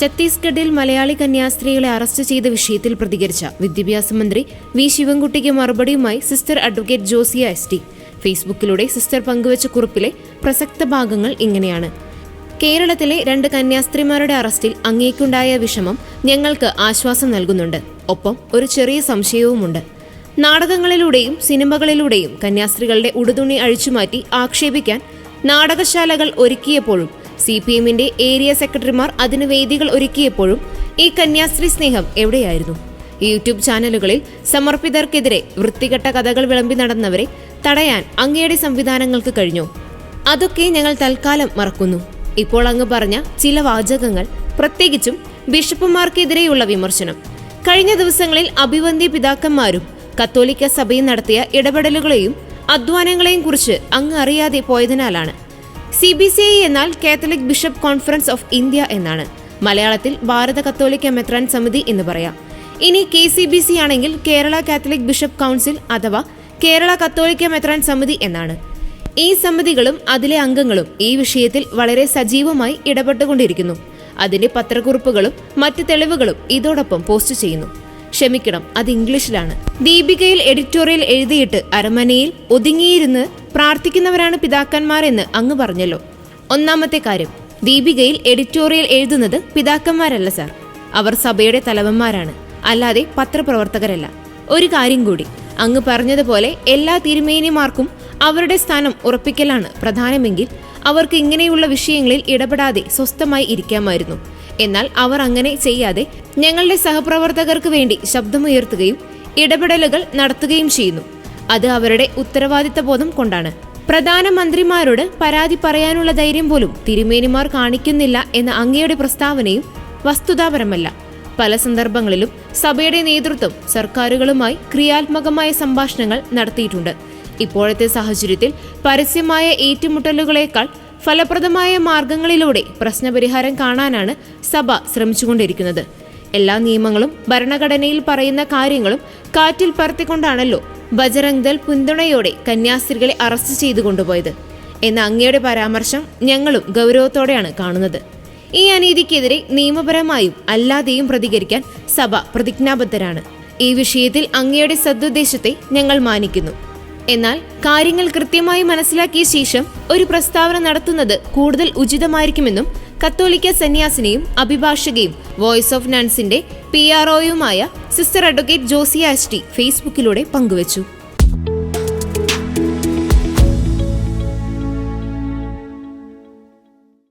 ഛത്തീസ്ഗഡിൽ മലയാളി കന്യാസ്ത്രീകളെ അറസ്റ്റ് ചെയ്ത വിഷയത്തിൽ പ്രതികരിച്ച വിദ്യാഭ്യാസ മന്ത്രി വി ശിവൻകുട്ടിക്ക് മറുപടിയുമായി sister advocate Josia S T. ഫേസ്ബുക്കിലൂടെ സിസ്റ്റർ പങ്കുവച്ച കുറിപ്പിലെ പ്രസക്ത ഭാഗങ്ങൾ ഇങ്ങനെയാണ്. കേരളത്തിലെ രണ്ട് കന്യാസ്ത്രീമാരുടെ അറസ്റ്റിൽ അങ്ങേക്കുണ്ടായ വിഷമം ഞങ്ങൾക്ക് ആശ്വാസം നൽകുന്നുണ്ട്. ഒപ്പം ഒരു ചെറിയ സംശയവുമുണ്ട്. നാടകങ്ങളിലൂടെയും സിനിമകളിലൂടെയും കന്യാസ്ത്രീകളുടെ ഉടുതുണി അഴിച്ചുമാറ്റി ആക്ഷേപിക്കാൻ നാടകശാലകൾ ഒരുക്കിയപ്പോഴും സി പി എമ്മിന്റെ ഏരിയ സെക്രട്ടറിമാർ അതിന് വേദികൾ ഒരുക്കിയപ്പോഴും ഈ കന്യാസ്ത്രീ സ്നേഹം എവിടെയായിരുന്നു? യൂട്യൂബ് ചാനലുകളിൽ സമർപ്പിതർക്കെതിരെ വൃത്തികെട്ട കഥകൾ വിളമ്പി നടന്നവരെ തടയാൻ അങ്ങയുടെ സംവിധാനങ്ങൾക്ക് കഴിഞ്ഞു. അതൊക്കെ ഞങ്ങൾ തൽക്കാലം മറക്കുന്നു. ഇപ്പോൾ അങ്ങ് പറഞ്ഞ ചില വാചകങ്ങൾ പ്രത്യേകിച്ചും ബിഷപ്പുമാർക്കെതിരെയുള്ള വിമർശനം. കഴിഞ്ഞ ദിവസങ്ങളിൽ അഭിവന്ധ്യ പിതാക്കന്മാരും കത്തോലിക്ക സഭയും നടത്തിയ ഇടപെടലുകളെയും അധ്വാനങ്ങളെയും കുറിച്ച് അങ്ങ് അറിയാതെ പോയതിനാലാണ് സി ബി സി ഐ എന്നാൽ Catholic bishop conference of India എന്നാണ്. മലയാളത്തിൽ ഭാരത കത്തോലിക്ക മെത്രാൻ സമിതി എന്ന് പറയാം. ഇനി കെ സി ബി സി ആണെങ്കിൽ കേരള കാത്തലിക് ബിഷപ്പ് കൗൺസിൽ അഥവാ കേരള കത്തോലിക്ക മെത്രാൻ സമിതി എന്നാണ്. ഈ സമിതികളും അതിലെ അംഗങ്ങളും ഈ വിഷയത്തിൽ വളരെ സജീവമായി ഇടപെട്ടുകൊണ്ടിരിക്കുന്നു. അതിന്റെ പത്രക്കുറിപ്പുകളും മറ്റ് തെളിവുകളും ഇതോടൊപ്പം പോസ്റ്റ് ചെയ്യുന്നു. ക്ഷമിക്കണം അത് ഇംഗ്ലീഷിലാണ്. ദീപികയിൽ എഡിറ്റോറിയൽ എഴുതിയിട്ട് അരമനയിൽ ഒതുങ്ങിയിരുന്ന് പ്രാർത്ഥിക്കുന്നവരാണ് പിതാക്കന്മാരെന്ന് അങ്ങ് പറഞ്ഞല്ലോ. ഒന്നാമത്തെ കാര്യം ദീപികയിൽ എഡിറ്റോറിയൽ എഴുതുന്നത് പിതാക്കന്മാരല്ല സാർ. അവർ സഭയുടെ തലവന്മാരാണ് അല്ലാതെ പത്രപ്രവർത്തകരല്ല. ഒരു കാര്യം കൂടി അങ്ങ് പറഞ്ഞതുപോലെ എല്ലാ തിരുമേനിമാർക്കും അവരുടെ സ്ഥാനം ഉറപ്പിക്കലാണ് പ്രധാനമെങ്കിൽ അവർക്ക് ഇങ്ങനെയുള്ള വിഷയങ്ങളിൽ ഇടപെടാതെ സ്വസ്ഥമായി ഇരിക്കാമായിരുന്നു. എന്നാൽ അവർ അങ്ങനെ ചെയ്യാതെ ഞങ്ങളുടെ സഹപ്രവർത്തകർക്ക് വേണ്ടി ശബ്ദമുയർത്തുകയും ഇടപെടലുകൾ നടത്തുകയും ചെയ്യുന്നു. അത് അവരുടെ ഉത്തരവാദിത്ത ബോധം കൊണ്ടാണ്. പ്രധാനമന്ത്രിമാരോട് പരാതി പറയാനുള്ള ധൈര്യം പോലും തിരുമേനിമാർ കാണിക്കുന്നില്ല എന്ന അങ്ങയുടെ പ്രസ്താവനയും വസ്തുതാപരമല്ല. പല സന്ദർഭങ്ങളിലും സഭയുടെ നേതൃത്വം സർക്കാരുകളുമായി ക്രിയാത്മകമായ സംഭാഷണങ്ങൾ നടത്തിയിട്ടുണ്ട്. ഇപ്പോഴത്തെ സാഹചര്യത്തിൽ പരസ്യമായ ഏറ്റുമുട്ടലുകളേക്കാൾ ഫലപ്രദമായ മാർഗങ്ങളിലൂടെ പ്രശ്നപരിഹാരം കാണാനാണ് സഭ ശ്രമിച്ചുകൊണ്ടിരിക്കുന്നത്. എല്ലാ നിയമങ്ങളും ഭരണഘടനയിൽ പറയുന്ന കാര്യങ്ങളും കാറ്റിൽ പറത്തിക്കൊണ്ടാണല്ലോ ബജറംഗ് ദൾ പിന്തുണയോടെ കന്യാസ്ത്രീകളെ അറസ്റ്റ് ചെയ്തു കൊണ്ടുപോയത്. എന്ന അങ്ങയുടെ പരാമർശം ഞങ്ങളും ഗൗരവത്തോടെയാണ് കാണുന്നത്. ഈ അനീതിക്കെതിരെ നിയമപരമായും അല്ലാതെയും പ്രതികരിക്കാൻ സഭ പ്രതിജ്ഞാബദ്ധരാണ്. ഈ വിഷയത്തിൽ അങ്ങയുടെ സദുദ്ദേശത്തെ ഞങ്ങൾ മാനിക്കുന്നു. എന്നാൽ കാര്യങ്ങൾ കൃത്യമായി മനസ്സിലാക്കിയ ശേഷം ഒരു പ്രസ്താവന നടത്തുന്നത് കൂടുതൽ ഉചിതമായിരിക്കുമെന്നും കത്തോലിക്ക സന്യാസിനിയും അഭിഭാഷകയും വോയിസ് ഓഫ് നൺസിന്റെ പി ആർ സിസ്റ്റർ അഡ്വക്കേറ്റ് ജോസിയാസ്റ്റി ഫേസ്ബുക്കിലൂടെ പങ്കുവച്ചു.